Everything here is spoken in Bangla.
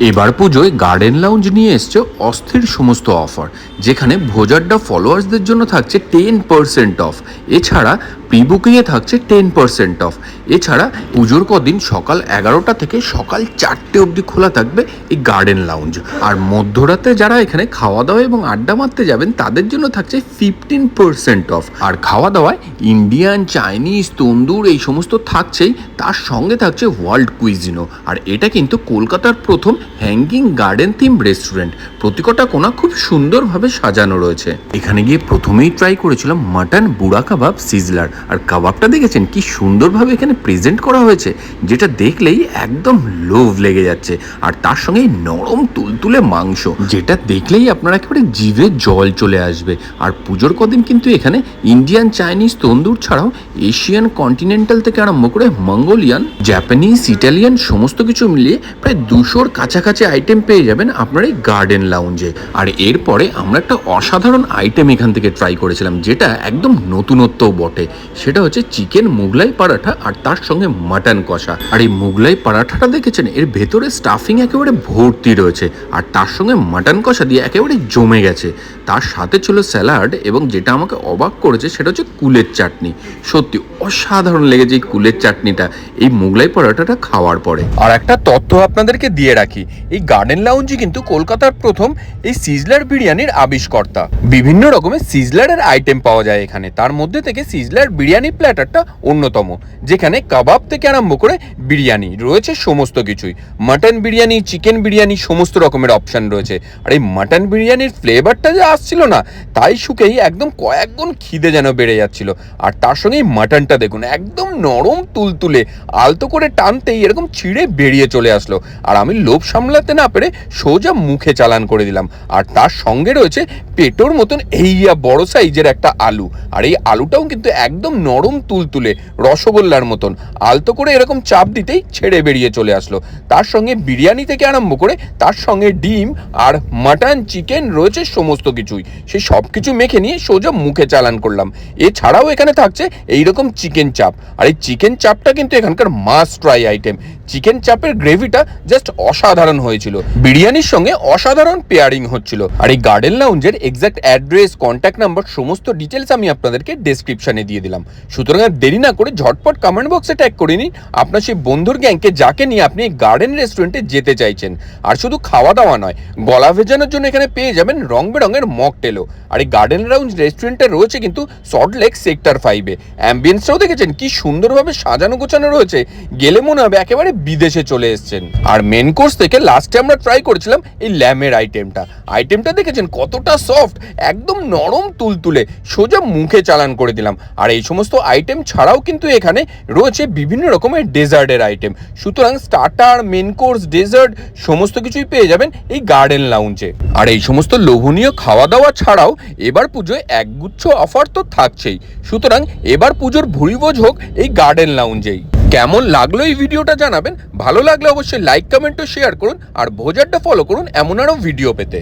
এবার পুজোয় গার্ডেন লাউঞ্জ নিয়ে এসছে অস্থির সমস্ত অফার যেখানে ভোজাড্ডা ফলোয়ার্সদের জন্য থাকছে টেন পার্সেন্ট অফ এছাড়া প্রি বুকিংয়ে থাকছে টেন পার্সেন্ট অফ এছাড়া পুজোর কদিন সকাল এগারোটা থেকে সকাল চারটে অবধি খোলা থাকবে এই গার্ডেন লাউঞ্জ আর মধ্যরাতে যারা এখানে খাওয়া দাওয়া এবং আড্ডা মারতে যাবেন, তাদের জন্য থাকছে ফিফটিন পার্সেন্ট অফ আর খাওয়া দাওয়ায় ইন্ডিয়ান চাইনিজ তন্দুর এই সমস্ত থাকছেই, তার সঙ্গে থাকছে ওয়ার্ল্ড কুইজিনো আর এটা কিন্তু কলকাতার প্রথম হ্যাঙ্গিং গার্ডেন থিম রেস্টুরেন্ট প্রতিকটা কোণা খুব সুন্দরভাবে সাজানো রয়েছে। এখানে গিয়ে প্রথমেই ট্রাই করেছিলাম মাটন বুড়া কাবাব সিজলার আর কাবাবটা দেখেছেন? কি সুন্দরভাবে এখানে প্রেজেন্ট করা হয়েছে, যেটা দেখলেই একদম লোভ লেগে যাচ্ছে। আর তার সঙ্গে নরম তুলতুলে মাংস, যেটা দেখলেই আপনার একেবারে জিভে জল চলে আসবে। আর পুজোর কদিন কিন্তু এখানে ইন্ডিয়ান চাইনিজ তন্দুর ছাড়াও এশিয়ান কন্টিনেন্টাল থেকে আরম্ভ করে মঙ্গোলিয়ান জাপানিজ ইটালিয়ান সমস্ত কিছু মিলিয়ে প্রায় দুশোর কাছাকাছি আইটেম পেয়ে যাবেন আপনার এই গার্ডেন লাউঞ্জে আর এরপরে আমরা একটা অসাধারণ আইটেম এখান থেকে ট্রাই করেছিলাম, যেটা একদম নতুনত্বও বটে। সেটা হচ্ছে চিকেন মুগলাই পরাঠা আর তার সঙ্গে মাটন কষা। আর এই মুগলাই পরাঠাটা দেখেছেন? এর ভেতরে স্টাফিং একেবারে ভর্তি রয়েছে আর তার সঙ্গে মাটন কষা দিয়ে একেবারে জমে গেছে। তার সাথে ছিল স্যালাড এবং যেটা আমাকে অবাক করেছে সেটা হচ্ছে কুলের চাটনি। সত্যি অসাধারণ লেগেছে এই কুলের চাটনিটা, এই মুগলাই পরোটাটা খাওয়ার পরে। আর একটা তথ্য আপনাদেরকে দিয়ে রাখি, এই গার্ডেন লাউঞ্জি কিন্তু কলকাতার প্রথম এই সিজলার বিরিয়ানির আবিষ্কর্তা। বিভিন্ন রকমের সিজলারের আইটেম পাওয়া যায় এখানে। তার মধ্যে থেকে সিজলার বিরিয়ানি প্ল্যাটারটা অন্যতম, যেখানে কাবাব থেকে আরম্ভ করে বিরিয়ানি রয়েছে সমস্ত কিছুই। মাটন বিরিয়ানি, চিকেন বিরিয়ানি, সমস্ত রকমের অপশন রয়েছে। আর এই মাটন বিরিয়ানির ফ্লেভারটা যে আসছিল না, তাই শুকেই একদম কয়েক গুণ খিদে যেন বেড়ে যাচ্ছিল। আর তার সঙ্গে মাটনটা দেখুন, একদম নরম তুলতুলে, আলতো করে টানতেই এরকম ছিঁড়ে বেরিয়ে চলে আসলো। আর আমি লোভ সামলাতে না পেরে সোজা মুখে চালান করে দিলাম। আর তার সঙ্গে রয়েছে পেটোর মতন এইয়া বড় সাইজের একটা আলু। আর এই আলুটাও কিন্তু একদম নরম তুলতুলে রসগোল্লার মতন। আলতো করে এরকম চাপ দিতেই ছেড়ে বেরিয়ে চলে আসলো। তার সঙ্গে বিরিয়ানি থেকে আরম্ভ করে তার সঙ্গে ডিম আর মাটন, চিকেন রয়েছে সমস্ত কিছুই। সে সব কিছু মেখে নিয়ে সোজা মুখে চালান করলাম। এছাড়াও এখানে থাকছে এইরকম চিকেন চাপ। আর এই চিকেন চাপটা কিন্তু এখানকার মাস্ট ট্রাই আইটেম চিকেন চাপের গ্রেভিটা জাস্ট অসাধারণ হয়েছিল। বিরিয়ানির সঙ্গে অসাধারণ পেয়ারিং হচ্ছিল। আর এই গার্ডেন লাউঞ্জের এক্সাক্ট অ্যাড্রেস কন্ট্যাক্ট নাম্বার সমস্ত ডিটেলস আমি আপনাদেরকে ডেসক্রিপশনে দিয়ে দিলাম। সুতরাং আর দেরি না করে ঝটপট কমেন্ট বক্সে ট্যাগ করে নিন। আপনার সেই বন্ধুর গ্যাংকে যাকে নিয়ে আপনি গার্ডেন রেস্টুরেন্টে যেতে চাইছেন। আর শুধু খাওয়া দাওয়া নয়, গলা ভেজানোর জন্য এখানে পেয়ে যাবেন রং বেরঙের মকটেলও আর এই গার্ডেন লাউঞ্জ রেস্টুরেন্টে রয়েছে কিন্তু সল্ট লেক সেক্টর ফাইভে অ্যাম্বিয়েন্সটাও দেখেছেন? কি সুন্দরভাবে সাজানো গোছানো রয়েছে। গেলে মনে হবে একেবারে বিদেশে চলে এসেছেন। আর মেন কোর্স থেকে লাস্টে আমরা ট্রাই করেছিলাম এই ল্যামের আইটেমটা আইটেমটা দেখেছেন? কতটা সফট একদম নরম তুলতুলে, সোজা মুখে চালান করে দিলাম। আর এই সমস্ত আইটেম ছাড়াও কিন্তু এখানে রয়েছে বিভিন্ন রকমের ডেজার্টের আইটেম সুতরাং স্টার্টার মেন কোর্স ডেজার্ট সমস্ত কিছুই পেয়ে যাবেন এই গার্ডেন লাউঞ্জে আর এই সমস্ত লোভনীয় খাওয়া দাওয়া ছাড়াও এবার পুজোয় একগুচ্ছ অফার তো থাকছেই। সুতরাং এবার পুজোর ভুরিভোজ হোক এই গার্ডেন লাউঞ্জেই কেমন লাগল এই ভিডিওটা জানাবেন? ভালো লাগলে অবশ্যই লাইক কমেন্ট ও শেয়ার করুন আর ভোজারটা ফলো করুন এমন আরও ভিডিও পেতে।